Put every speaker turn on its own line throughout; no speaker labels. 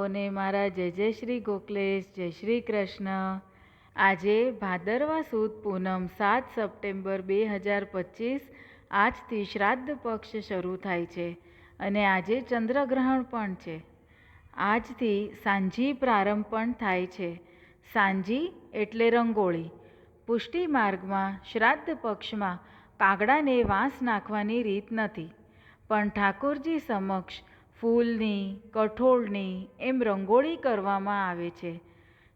સૌને મારા જય જય શ્રી ગોકલેશ જય શ્રી કૃષ્ણ. આજે ભાદરવા સુદ પૂનમ સાત સપ્ટેમ્બર બે હજાર પચીસ, આજથી શ્રાદ્ધ પક્ષ શરૂ થાય છે અને આજે ચંદ્રગ્રહણ પણ છે. આજથી સાંજી પ્રારંભ પણ થાય છે. સાંજી એટલે રંગોળી. પુષ્ટિ માર્ગમાં શ્રાદ્ધ પક્ષમાં કાગડાને વાંસ નાખવાની રીત નથી. પણ ઠાકોરજી સમક્ષ ફૂલની, કઠોળની એમ રંગોળી કરવામાં આવે છે.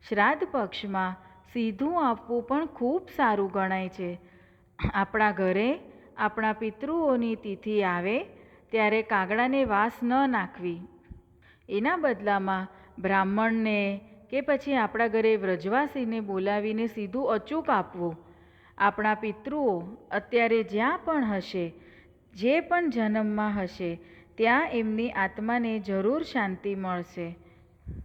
શ્રાદ્ધ પક્ષમાં સીધું આપવું પણ ખૂબ સારું ગણાય છે. આપણા ઘરે આપણા પિતૃઓની તિથિ આવે ત્યારે કાગડાને વાસ ન નાખવી. એના બદલામાં બ્રાહ્મણને કે પછી આપણા ઘરે વ્રજવાસીને બોલાવીને સીધું અચૂક આપવું. આપણા પિતૃઓ અત્યારે જ્યાં પણ હશે, જે પણ જન્મમાં હશે ત્યાં એમની આત્માને જરૂર શાંતિ મળશે.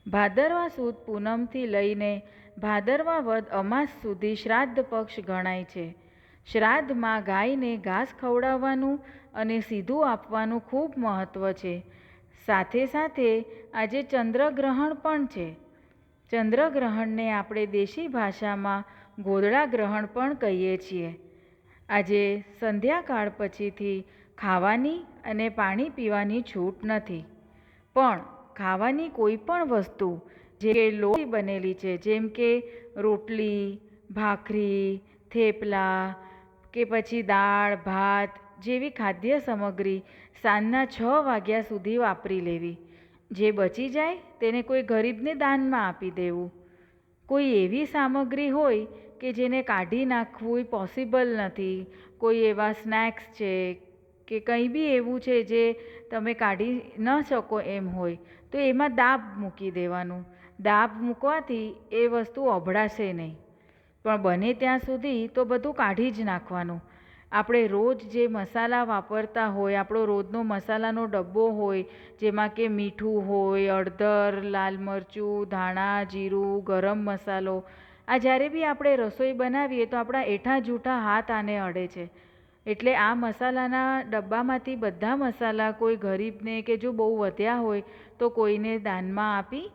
ભાદરવા સુદ પૂનમથી લઈને ભાદરવા વદ અમાસ સુધી શ્રાદ્ધ પક્ષ ગણાય છે. શ્રાદ્ધમાં ગાયને ઘાસ ખવડાવવાનું અને સીધું આપવાનું ખૂબ મહત્ત્વ છે. સાથે સાથે આજે ચંદ્રગ્રહણ પણ છે. ચંદ્રગ્રહણને આપણે દેશી ભાષામાં ગોદળા ગ્રહણ પણ કહીએ છીએ. આજે સંધ્યાકાળ પછીથી ખાવાની અને પાણી પીવાની છૂટ નથી. પણ ખાવાની કોઈ પણ વસ્તુ જે લોહી બનેલી છે, જેમ કે રોટલી, ભાખરી, થેપલા કે પછી દાળ, ભાત જેવી ખાદ્ય સામગ્રી સાંજના છ વાગ્યા સુધી વાપરી લેવી. જે બચી જાય તેને કોઈ ગરીબને દાનમાં આપી દેવું. કોઈ એવી સામગ્રી હોય કે જેને કાઢી નાખવું પોસિબલ નથી. કોઈ એવા સ્નેક્સ છે કે કંઈ બી એવું છે જે તમે કાઢી ન શકો એમ હોય, તો એમાં દાબ મૂકી દેવાનું. દાબ મૂકવાથી એ વસ્તુ અભડાશે નહીં. પણ બને ત્યાં સુધી તો બધું કાઢી જ નાખવાનું. આપણે રોજ જે મસાલા વાપરતા હોય, આપણો રોજનો મસાલાનો ડબ્બો હોય, જેમાં કે મીઠું હોય, હળદર, લાલ મરચું, ધાણા, જીરું, ગરમ મસાલો, આ જ્યારે બી આપણે રસોઈ બનાવીએ તો આપણા એઠા જૂઠા હાથ આને અડે છે. એટલે આ મસાલાના ડબ્બામાંથી બધા મસાલા કોઈ ગરીબને કે જો બહુ વધ્યા હોય તો કોઈને દાનમાં આપી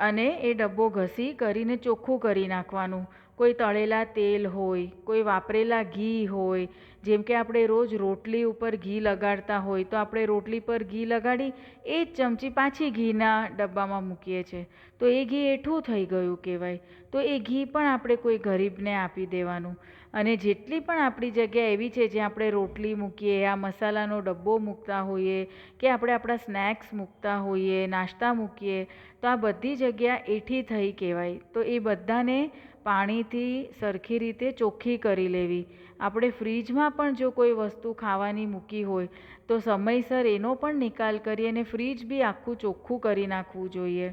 અને એ ડબ્બો ઘસી કરીને ચોખ્ખું કરી નાખવાનું. કોઈ તળેલા તેલ હોય, કોઈ વાપરેલા ઘી હોય, જેમ કે આપણે રોજ રોટલી ઉપર ઘી લગાડતા હોય, તો આપણે રોટલી પર ઘી લગાડી એ જ ચમચી પાછી ઘીના ડબ્બામાં મૂકીએ છીએ. તો એ ઘી એઠું થઈ ગયું કહેવાય. તો એ ઘી પણ આપણે કોઈ ગરીબને આપી દેવાનું. અને જેટલી પણ આપણી જગ્યા એવી છે જ્યાં આપણે રોટલી મૂકીએ, આ મસાલાનો ડબ્બો મૂકતા હોઈએ, કે આપણે આપણા સ્નેક્સ મૂકતા હોઈએ, નાસ્તા મૂકીએ, તો આ બધી જગ્યા એઠી થઈ કહેવાય. તો એ બધાને પાણીથી સરખી રીતે ચોખ્ખી કરી લેવી. આપણે ફ્રીજમાં પણ જો કોઈ વસ્તુ ખાવાની મૂકી હોય, તો સમયસર એનો પણ નિકાલ કરી અને ફ્રીજ બી આખું ચોખ્ખું કરી નાખવું જોઈએ.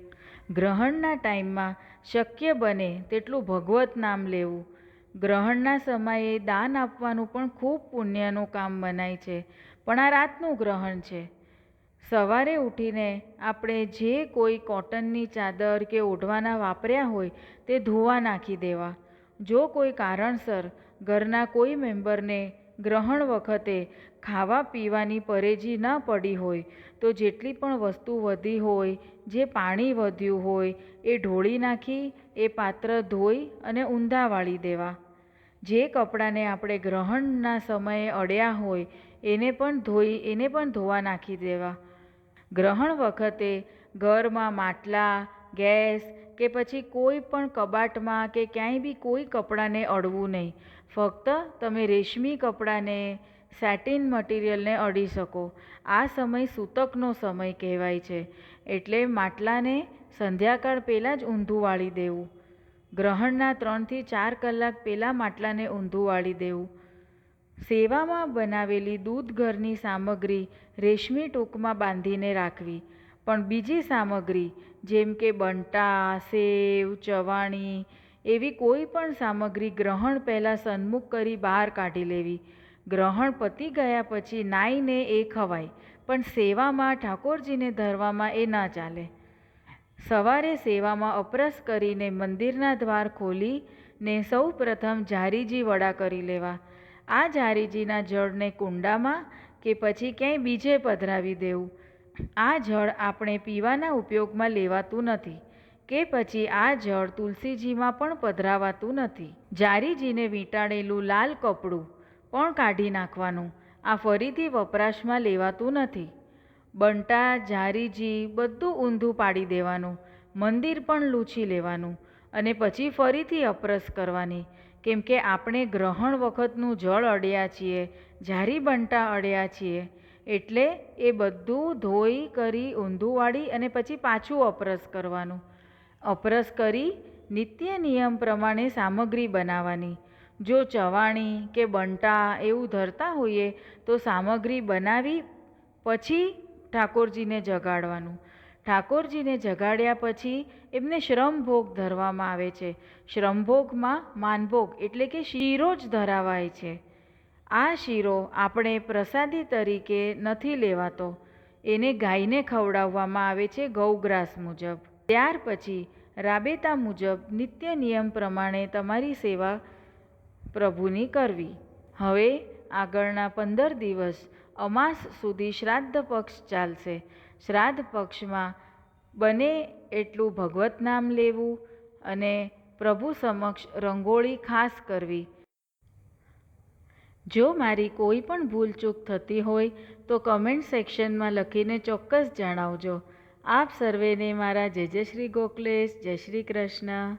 ગ્રહણના ટાઈમમાં શક્ય બને તેટલું ભગવત નામ લેવું. ગ્રહણના સમયે દાન આપવાનું પણ ખૂબ પુણ્યનું કામ મનાય છે. પણ આ રાતનું ગ્રહણ છે. સવારે ઉઠીને આપણે જે કોઈ કોટનની ચાદર કે ઓઢવાના વાપર્યા હોય તે ધોવા નાખી દેવા. જો કોઈ કારણસર ઘરના કોઈ મેમ્બરને ગ્રહણ વખતે ખાવા પીવાની પરેજી ન પડી હોય, તો જેટલી પણ વસ્તુ વધી હોય, જે પાણી વધ્યું હોય, એ ઢોળી નાખી, એ પાત્ર ધોઈ અને ઊંધા વાળી દેવા. જે કપડાને આપણે ગ્રહણના સમયે અડ્યા હોય, એને પણ ધોઈ, એને પણ ધોવા નાખી દેવા. ગ્રહણ વખતે ઘરમાં માટલા, ગેસ કે પછી કોઈ પણ કબાટમાં કે ક્યાંય બી કોઈ કપડાને અડવું નહીં. ફક્ત તમે રેશમી કપડાને સેટિન મટીરિયલને અડી શકો. આ સમય સૂતકનો સમય કહેવાય છે. એટલે માટલાને સંધ્યાકાળ પહેલાં જ ઊંધું વાળી દેવું. ગ્રહણના ત્રણથી ચાર કલાક પહેલાં માટલાને ઊંધું વાળી દેવું. સેવામાં બનાવેલી દૂધ ઘરની સામગ્રી રેશમી ટૂંકમાં બાંધીને રાખવી. પણ બીજી સામગ્રી, જેમ કે બંટા, સેવ, ચવાણી, એવી કોઈ પણ સામગ્રી ગ્રહણ પહેલાં સન્મુખ કરી બહાર કાઢી લેવી. ગ્રહણ પતી ગયા પછી નાઈને એ ખવાય, પણ સેવામાં ઠાકોરજીને ધરવામાં એ ના ચાલે. સવારે સેવામાં અપરસ કરીને મંદિરના દ્વાર ખોલી ને સૌ પ્રથમ જારીજી વડા કરી લેવા. આ જારીજીના જળને કુંડામાં કે પછી ક્યાંય બીજે પધરાવી દેવું. આ જળ આપણે પીવાના ઉપયોગમાં લેવાતું નથી કે પછી આ જળ તુલસીજીમાં પણ પધરાવાતું નથી. જારીજીને વીંટાળેલું લાલ કપડું પણ કાઢી નાખવાનું આ ફરીથી વપરાશમાં લેવાતું નથી. બંટા, જારીજી બધું ઊંધું પાડી દેવાનું, મંદિર પણ લૂછી લેવાનું અને પછી ફરીથી અપરસ કરવાની, કેમ કે આપણે ગ્રહણ વખતનું જળ અડ્યા છીએ જારી બંટા અડ્યા છીએ, એટલે એ બધું ધોઈ કરી, ઊંધું વાળી અને પછી પાછું અપરસ કરવાનું. અપરસ કરી નિત્ય નિયમ પ્રમાણે સામગ્રી બનાવવાની. જો ચવાણી કે બંટા એવું ધરતા હોઈએ, તો સામગ્રી બનાવી પછી ઠાકોરજીને જગાડવાનું. ઠાકોરજીને જગાડ્યા પછી એમને શ્રમભોગ ધરવામાં આવે છે. શ્રમભોગમાં માનભોગ એટલે કે શીરો જ ધરાવાય છે. આ શીરો આપણે પ્રસાદી તરીકે નથી લેવાતો. એને ગાયને ખવડાવવામાં આવે છે ગૌગ્રાસ મુજબ. ત્યાર પછી રાબેતા મુજબ નિત્ય નિયમ પ્રમાણે તમારી સેવા પ્રભુની કરવી. હવે આગળના પંદર દિવસ અમાસ સુધી શ્રાદ્ધ પક્ષ ચાલશે. શ્રાદ્ધ પક્ષમાં બને એટલું ભગવત નામ લેવું અને પ્રભુ સમક્ષ રંગોળી ખાસ કરવી. જો મારી કોઈ પણ ભૂલચૂક થતી હોય, તો કમેન્ટ સેક્શનમાં લખીને ચોક્કસ જણાવજો. આપ સર્વેને મારા જય જય શ્રી ગોખલેશ જય શ્રી કૃષ્ણ.